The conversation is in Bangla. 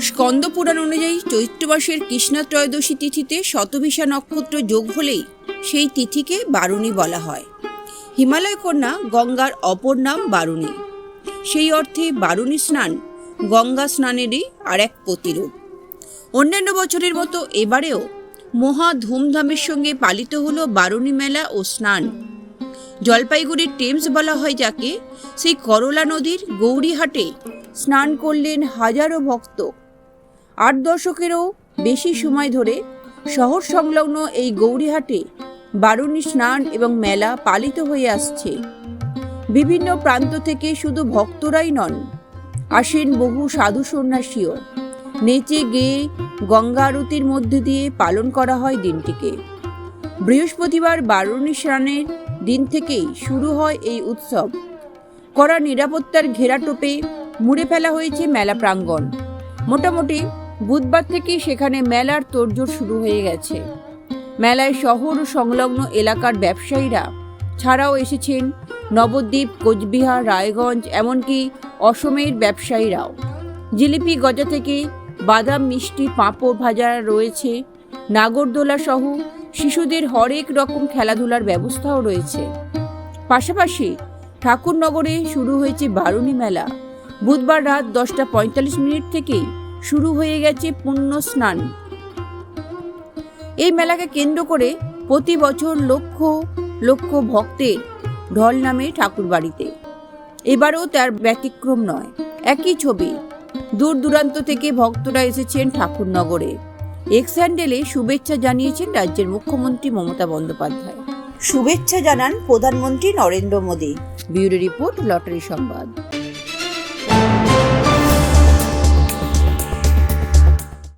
স্কন্দ পুরাণ অনুযায়ী চৈত্র মাসের কৃষ্ণা ত্রয়োদশী তিথিতে শতভিষা নক্ষত্র যোগ হলেই সেই তিথিকে বারুণী বলা হয়। হিমালয় কন্যা গঙ্গার অপর নাম বারুণী। সেই অর্থে বারুণী স্নান গঙ্গা স্নানেরই আর এক প্রতিরূপ। অন্যান্য বছরের মতো এবারেও মহা ধুমধামের সঙ্গে পালিত হলো বারুণী মেলা ও স্নান। জলপাইগুড়ির টেমস বলা হয় যাকে, সেই করলা নদীর গৌরীহাটে স্নান করলেন হাজারো ভক্ত। আট দশকেরও বেশি সময় ধরে শহর সংলগ্ন এই গৌরীহাটে বারুণী স্নান এবং মেলা পালিত হয়ে আসছে। বিভিন্ন প্রান্ত থেকে শুধু ভক্তরাই নন, আসেন বহু সাধু সন্ন্যাসীও। নেচে গেয়ে গঙ্গা আরতির মধ্যে দিয়ে পালন করা হয় দিনটিকে। বৃহস্পতিবার বারুণী স্নানের দিন থেকেই শুরু হয় এই উৎসব। কড়া নিরাপত্তার ঘেরাটোপে মুড়ে ফেলা হয়েছে মেলা প্রাঙ্গণ। মোটামুটি বুধবার থেকেই সেখানে মেলার তোড়জোড় শুরু হয়ে গেছে। মেলায় শহর ও সংলগ্ন এলাকার ব্যবসায়ীরা ছাড়াও এসেছেন নবদ্বীপ, কোচবিহার, রায়গঞ্জ, এমনকি অসমের ব্যবসায়ীরাও। জিলিপি গজা থেকে বাদাম, মিষ্টি, পাঁপড় ভাজা রয়েছে। নাগরদোলা সহ শিশুদের হরেক রকম খেলাধুলার ব্যবস্থাও রয়েছে। পাশাপাশি ঠাকুরনগরে শুরু হয়েছে বারুণী মেলা। বুধবার রাত দশটা পঁয়তাল্লিশ মিনিট থেকেই শুরু হয়ে গেছে পুণ্য স্নান। এই মেলাকে কেন্দ্র করে প্রতি বছর লক্ষ লক্ষ ভক্তের ঢল নামে ঠাকুর বাড়িতে। এবারও তার ব্যতিক্রম নয়, একই ছবি। দূর দূরান্ত থেকে ভক্তরা এসেছেন ঠাকুরনগরে। এক্স হ্যান্ডেলে শুভেচ্ছা জানিয়েছেন রাজ্যের মুখ্যমন্ত্রী মমতা বন্দ্যোপাধ্যায়। শুভেচ্ছা জানান প্রধানমন্ত্রী Narendra Modi. Bureau report, lottery সংবাদ।